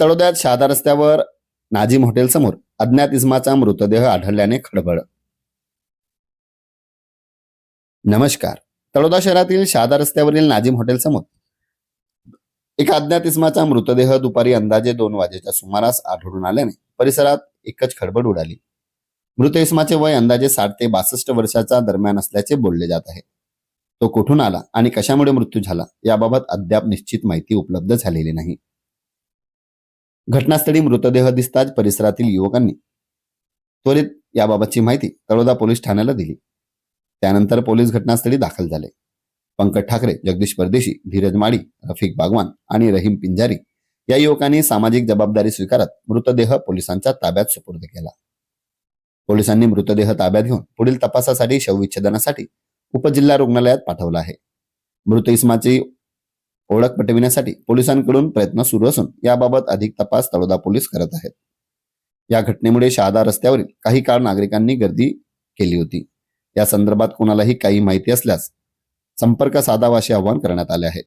तळोद्यात शहादा रस्त्यावर नाझीम हॉटेल समोर अज्ञात इस्माचा मृतदेह आढळल्याने खळबळ. नमस्कार. तळोदा शहरातील शहादा रस्त्यावरील नाझीम हॉटेल समोर एका अज्ञात इस्माचा मृतदेह दुपारी अंदाजे दोन वाजेच्या सुमारास आढळून आल्याने परिसरात एकच खडबड उडाली. मृत इस्माचे वय अंदाजे साठ ते बासष्ट वर्षाच्या दरम्यान असल्याचे बोलले जात आहे. तो कुठून आला आणि कशामुळे मृत्यू झाला याबाबत अद्याप निश्चित माहिती उपलब्ध झालेली नाही. घटनास्थळी मृतदेह दिसताच परिसरातील युवकांनी त्वरित याबाबतची माहिती तळोदा पोलीस ठाण्याला दिली. त्यानंतर पोलीस घटनास्थळी दाखल झाले. पंकज ठाकरे जगदीश परदेशी धीरज माळी रफिक बागवान आणि रहीम पिंजारी या युवकांनी सामाजिक जबाबदारी स्वीकारत मृतदेह पोलिसांच्या ताब्यात सुपूर्द केला. पोलिसांनी मृतदेह ताब्यात घेऊन पुढील तपासासाठी शवविच्छेदनासाठी उपजिल्हा रुग्णालयात पाठवला आहे. मृत इस्माची ओळख पटविण्यासाठी पोलिसांकडून प्रयत्न सुरू असून याबाबत अधिक तपास तळोदा पोलीस करत आहेत. या घटनेमुळे शहादा रस्त्यावरील काही काळ नागरिकांनी गर्दी केली होती. या संदर्भात कोणालाही काही माहिती असल्यास संपर्क साधावा असे आवाहन करण्यात आले आहे.